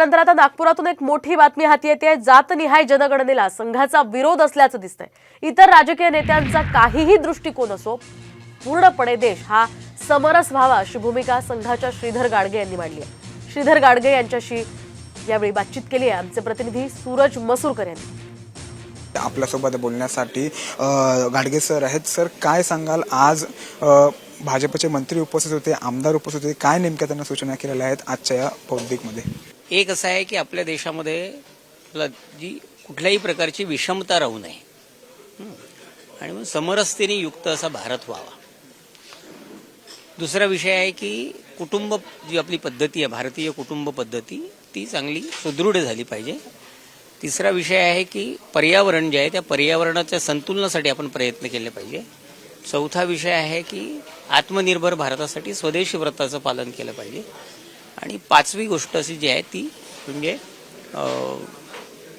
त्यानंतर आता नागपुरातून एक मोठी बातमी हाती येते. जातनिहाय जनगणनेला संघाचा विरोध असल्याचं दिसतंय. इतर राजकीय नेत्यांचा काहीही दृष्टिकोन असो पूर्णपणे देश हा समरस व्हावा अशी भूमिका संघाच्या श्रीधर गाडगे यांनी मांडली आहे. श्रीधर गाडगे यांच्याशी यावेळी बातचीत केली आहे आमचे प्रतिनिधी सूरज मसूरकर यांनी. आपल्यासोबत बोलण्यासाठी गाडगे सर आहेत. सर काय सांगाल? आज भाजपचे मंत्री उपस्थित होते आमदार उपस्थित होते. काय नेमक्या त्यांना सूचना केलेल्या आहेत आजच्या या बौद्धिकमध्ये एक असं आहे की आपल्या देशामध्ये जी कुठल्याही प्रकारची विषमता राहू नये. आणि मग समरसतेने युक्त असा भारत व्हावा. दुसरा विषय आहे की कुटुंब जी आपली पद्धती आहे भारतीय कुटुंब पद्धती ती चांगली सुदृढ झाली पाहिजे. तिसरा विषय आहे की पर्यावरण जे आहे त्या पर्यावरणाच्या संतुलनासाठी आपण प्रयत्न केले पाहिजे. चौथा विषय आहे की आत्मनिर्भर भारतासाठी स्वदेशी व्रताचं पालन केलं पाहिजे. आणि पाचवी गोष्ट अशी जी आहे ती म्हणजे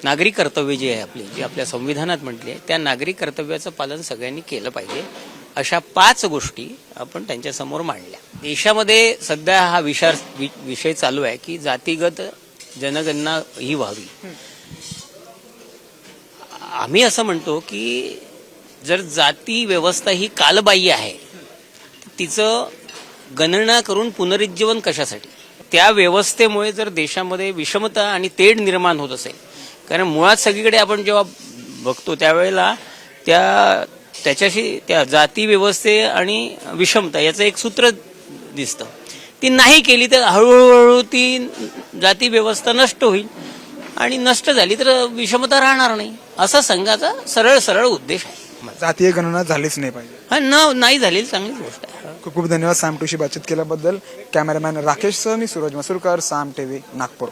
नागरी कर्तव्य जे आहे आपली जी आपल्या संविधानात म्हटली आहे त्या नागरी कर्तव्याचं पालन सगळ्यांनी केलं पाहिजे. अशा पाच गोष्टी आपण त्यांच्यासमोर मांडल्या. देशामध्ये सध्या हा विचार विषय चालू आहे की जातीगत जनगणना ही व्हावी. आम्ही असं म्हणतो की जर जाती व्यवस्था ही कालबाह्य आहे तिचं गणना करून पुनरुज्जीवन कशासाठी? त्या व्यवस्थेमुळे जर देशामध्ये विषमता आणि तेढ निर्माण होत असेल कारण मुळात सगळीकडे आपण जेव्हा बघतो त्यावेळेला त्या त्याच्याशी त्या जाती व्यवस्थे आणि विषमता याचं एक सूत्र दिसतं. ती नाही केली तर हळूहळू ती जाती व्यवस्था नष्ट होईल. आणि नष्ट झाली तर विषमता राहणार नाही. असा संघाचा सरळ सरळ उद्देश आहे. जातीय गणना झालीच नाही पाहिजे. हा न नाही झालेली चांगलीच गोष्ट आहे. खूप खूप धन्यवाद साम टूशी बातचीत केल्याबद्दल. कॅमेरामॅन राकेश सर मी सूरज मसूरकर. साम टीव्ही नागपूर.